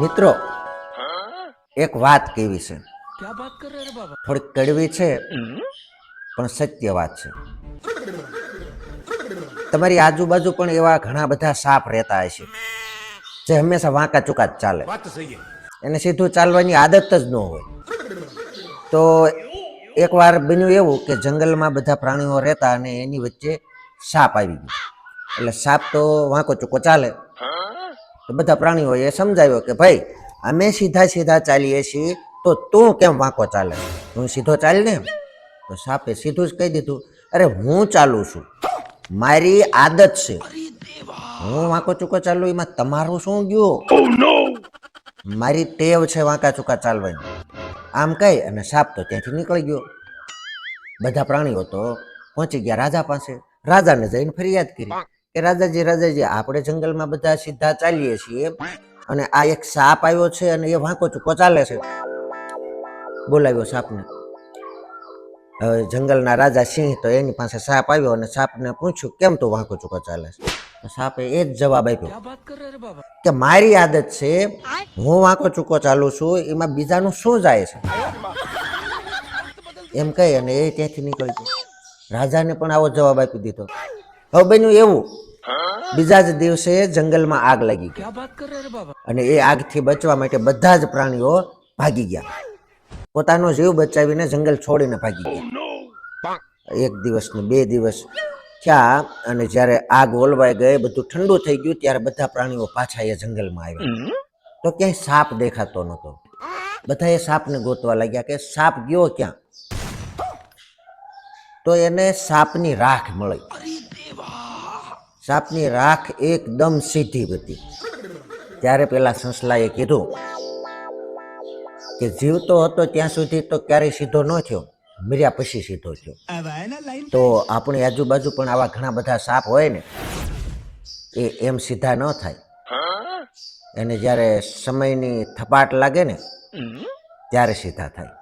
મિત્રો એક વાત કેવી છે? થોડીક કડવી છે પણ સત્ય વાત છે. તમારી આજુબાજુ પણ એવા ઘણા બધા સાપ રહેતા હોય છે જે હંમેશા વાંકા ચૂકા જ ચાલે. એને સીધું ચાલવાની આદત જ ન હોય. તો એકવાર બન્યું એવું કે જંગલમાં બધા પ્રાણીઓ રહેતા અને એની વચ્ચે સાપ આવી ગયો. એટલે સાપ તો વાંકો ચૂકો ચાલે. તો બધા પ્રાણીઓએ સમજાવ્યો કે ભાઈ અમે સીધા સીધા ચાલીએ છીએ તો તું કેમ વાંકો ચાલે? હું સીધો ચાલ ને તો સાપે સીધું જ કહી દીધું અરે હું ચાલું છું. મારી આદત છે. હું વાંકો ચૂકો ચાલુ એમાં તમારું શું ગયું? મારી ટેવ છે વાંકા ચૂકા ચાલવાની. આમ કહી અને સાપ તો ત્યાંથી નીકળી ગયો. બધા પ્રાણીઓ તો પહોંચી ગયા રાજા પાસે. રાજાને જઈને ફરિયાદ કરી. કે રાજાજી રાજાજી, આપણે જંગલમાં બધા સીધા ચાલીએ છીએ અને આ એક સાપ આવ્યો છે અને એ વાંકો ચૂકો ચાલે છે. બોલાવ્યો સાપને. હવે જંગલના રાજા સિંહ તો એની પાસે સાપ આવ્યો અને સાપને પૂછ્યું, કેમ તું વાંકો ચૂકો ચાલે છે? સાપે એ જ જવાબ આપ્યો, કે મારી આદત છે, હું વાંકો ચૂકો ચાલું છું, એમાં બીજાનું શું જાય છે? એમ કહી અને એ ત્યાંથી નીકળી ગયો. રાજાને પણ આવો જવાબ આપી દીધો. હવે બન્યું એવું બીજા જ દિવસે જંગલમાં આગ લાગી ગઈ. અને એ આગથી બચવા માટે બધા જ પ્રાણીઓ ભાગી ગયા. પોતાનો જીવ બચાવીને જંગલ છોડીને ભાગી ગયા. એક દિવસ ને બે દિવસ થયા અને જ્યારે આગ ઓલવાઈ ગઈ બધું ઠંડુ થઈ ગયું ત્યારે બધા પ્રાણીઓ પાછા એ જંગલમાં આવ્યા. તો ક્યાંય સાપ દેખાતો નહોતો. બધા એ સાપને ગોતવા લાગ્યા કે સાપ ગયો ક્યાં? તો એને સાપની રાખ મળી. સાપની રાખ એકદમ સીધી હતી. ત્યારે પેલા સંસલાએ કીધું કે જીવતો હતો ત્યાં સુધી તો ક્યારેય સીધો ન થયો, મર્યા પછી સીધો થયો. તો આપણી આજુબાજુ પણ આવા ઘણા બધા સાપ હોય ને, એ એમ સીધા ન થાય. એને જ્યારે સમયની થપાટ લાગે ને, ત્યારે સીધા થાય.